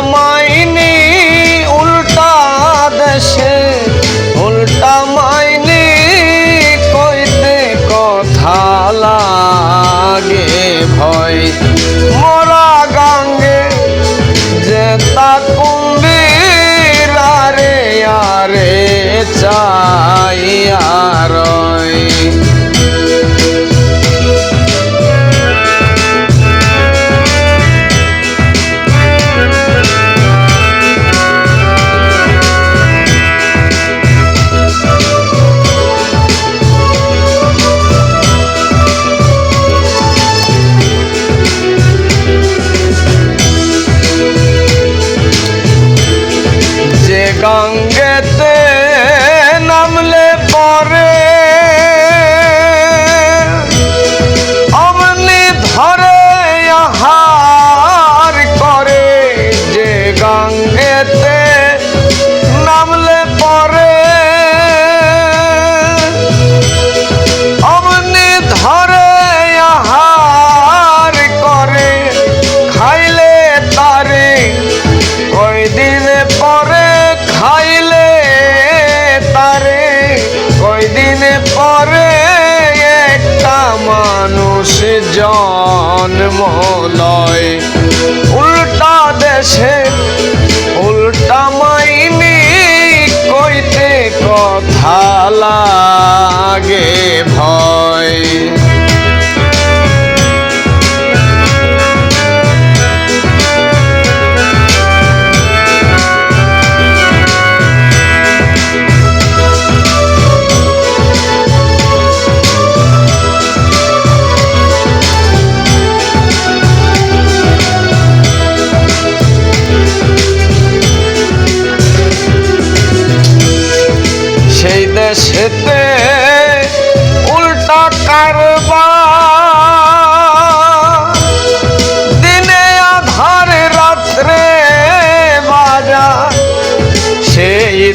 அம்மா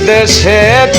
this hit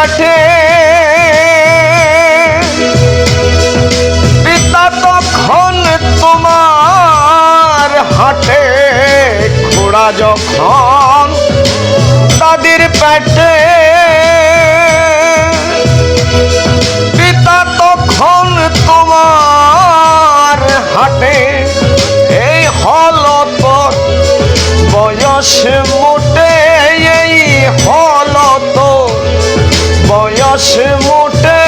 মাঠে। পিতা তখন তোমার হাটে ঘোড়া যখন তাদের পেটে। পিতা তখন তোমার হাটে এই হল বয়স দশ মুটে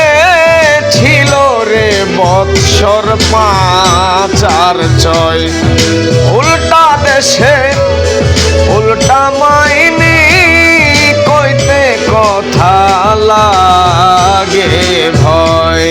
ছিল রে বৎসর পাঁচ আর ছয়। উল্টা দেশে, উল্টা মাইনি কইতে কথা লাগে ভয়।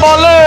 bolão.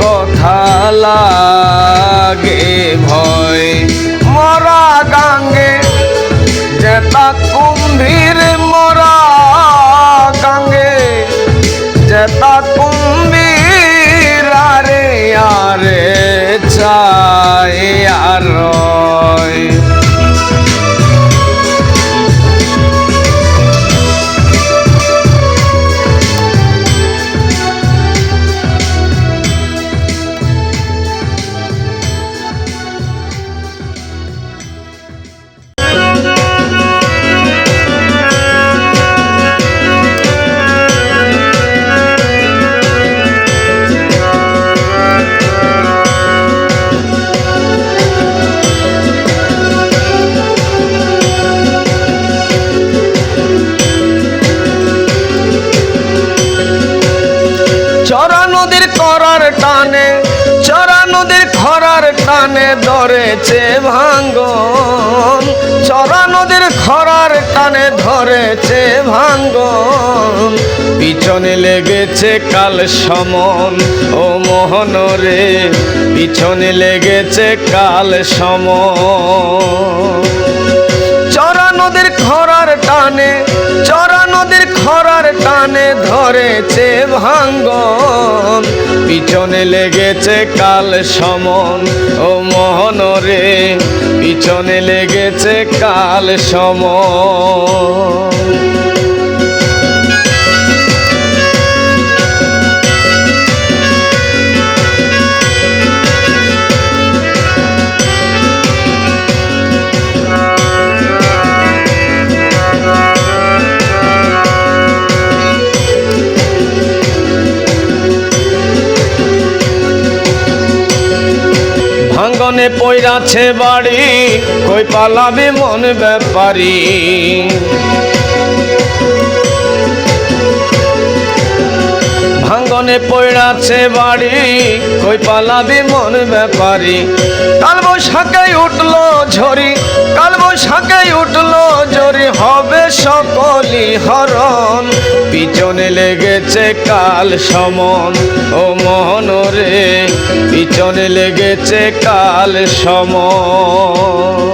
কথা লাগে, ভয়। মরা গাঙ্গে যেতা কুম্ভীর মরা গাঙ্গে যেতা কুম্ভীর আরে আরে চায় আর টানে ধরেছে ভাঙ্গন। চরা নদীর খরার টানে ধরেছে ভাঙ্গন। পিছনে লেগেছে কাল সমন। ও মোহন রে, পিছনে লেগেছে কাল সমন। চরা নদীর খরার টানে চরা নদীর খরার টানে ধরেছে ভাঙ্গন। পিছনে লেগেছে কাল সমন। ও মহন রে, পিছনে লেগেছে কাল সমন। ভাঙ্গনে পৈরাছে বাড়ি কই পালাবে মন ব্যাপারি? ভাঙ্গনে পইরাছে বাড়ি, কই পালাবে মন ব্যাপারি? কাল বৈশাখে উঠল ঝরি কাল বৈশাখে উঠল ঝরি হবে সকলি হরণ। পিছনে লেগেছে কাল সমন, ও মোহন রে, পিছনে লেগেছে কাল সমন।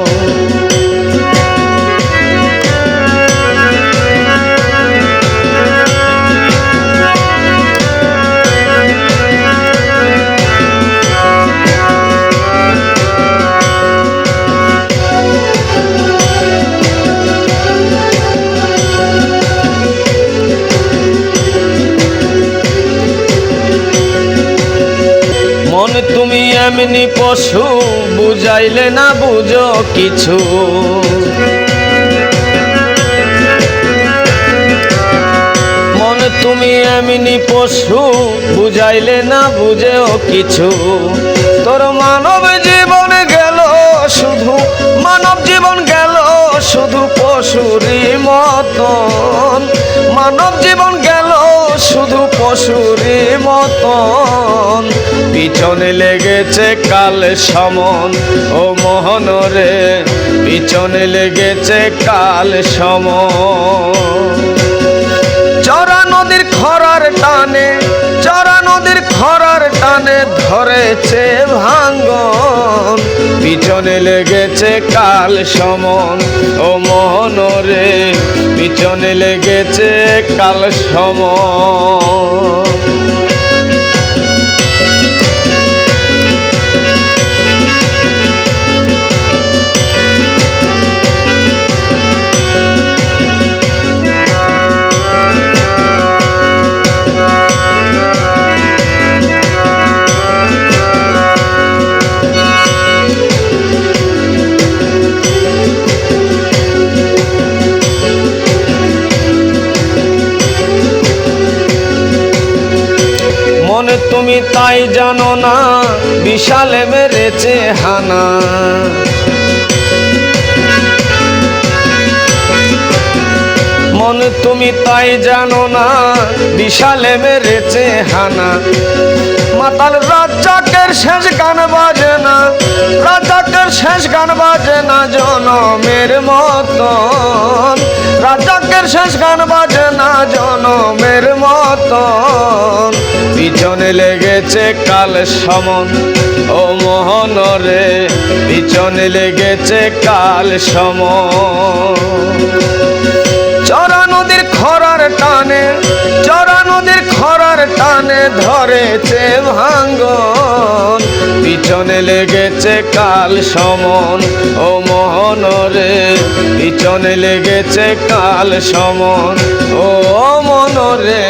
এমনি পশু বুঝাইলে না বুঝো কিছু। মন তুমি এমনি পশু বুঝাইলে না বুঝেও কিছু। তোর মানব জীবন গেল শুধু, মানব জীবন গেল শুধু পশুরই মতন। মানব জীবন গেল শুধু পশুরই মতন। পিছনে লেগেছে কাল সমন। ও মোহন রে পিছনে লেগেছে কাল সমন। ধরেছে ভাঙ্গন পিছনে লেগেছে কাল সমন। ও মন রে পিছনে লেগেছে কাল সমন। মনে তুমি তাই জানো না, বিশালে মেরেছে হানা। মনে তুমি তাই জানো না, বিশালে মেরেছে হানা। মাতাল রাজ্জাকের শেষ গান বাজে না রাজ্জাকের শেষ গান বাজে না জনমের মতন। রাজ্জাকের শেষ গান বাজে না জনমের মতন। পিছনে লেগেছে কাল সমন। ও মোহন রে, পিছনে লেগেছে কাল সমন। চরা নদীর খরার টানে চরা নদীর খরার টানে ধরেছে ভাঙ্গন। পিছনে লেগেছে কাল সমন, ও মোহন রে। পিছনে লেগেছে কাল সমন, ও মন রে।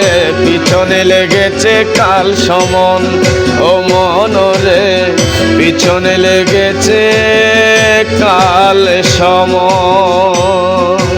পিছনে লেগেছে কাল সমন, ও মন রে। পিছনে লেগেছে কাল সমন।